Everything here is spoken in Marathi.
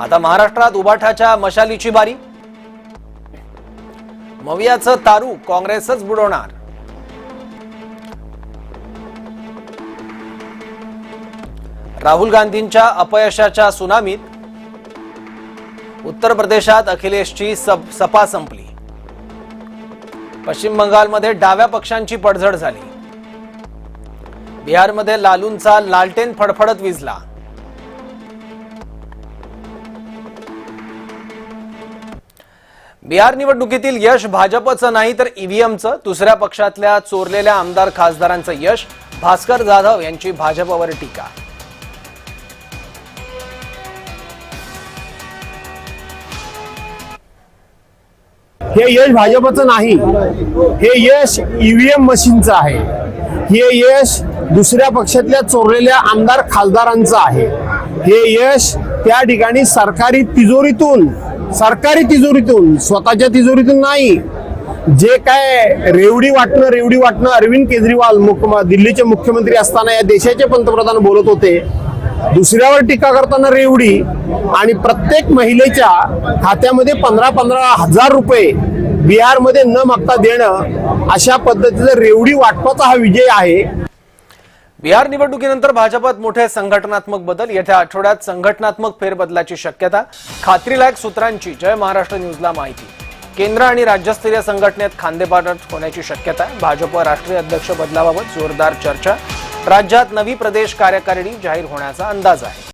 आता महाराष्ट्रात उबाठाच्या मशालीची बारी. मवियाचं तारू काँग्रेसच बुडवणार. राहुल गांधींच्या अपयशाच्या सुनामीत उत्तर प्रदेशात अखिलेशची सप- सपा संपली. पश्चिम बंगालमध्ये डाव्या पक्षांची पडझड झाली. बिहारमध्ये लालूंचा लालटेन फडफडत विजला बिहार निवडणुकीतील यश भाजपचं नाही तर ईव्हीएमचं. दुसऱ्या पक्षातल्या चोरलेल्या आमदार खासदारांचं यश. भास्कर जाधव यांची भाजपवर टीका. हे यश भाजपचं नाही. हे यश ईव्हीएम मशीनचं आहे. हे यश दुसऱ्या पक्षातल्या चोरलेल्या आमदार खासदारांचं आहे. हे यश त्या ठिकाणी सरकारी तिजोरीतून सरकारी तिजोरीतून स्वतःच्या तिजोरीतून नाही. जे काय रेवडी वाटणं रेवडी वाटणं अरविंद केजरीवाल मुख्य दिल्लीचे मुख्यमंत्री असताना या देशाचे पंतप्रधान बोलत होते दुसऱ्यावर टीका करताना रेवडी आणि प्रत्येक महिलेच्या खात्यामध्ये पंधरा पंधरा हजार रुपये बिहारमध्ये न मागता देणं अशा पद्धतीचं रेवडी वाटपाचा हा विजय आहे. बिहार निवडणुकीनंतर भाजपात मोठे संघटनात्मक बदल. येत्या आठवड्यात संघटनात्मक फेरबदलाची शक्यता. खात्रीलायक सूत्रांची. जय महाराष्ट्र न्यूजला माहिती. केंद्र आणि राज्यस्तरीय संघटनेत खांदेपाठ होण्याची शक्यता भाजप राष्ट्रीय अध्यक्ष बदलाबाबत जोरदार चर्चा. राज्यात नवी प्रदेश कार्यकारिणी जाहीर होण्याचा अंदाज आहे.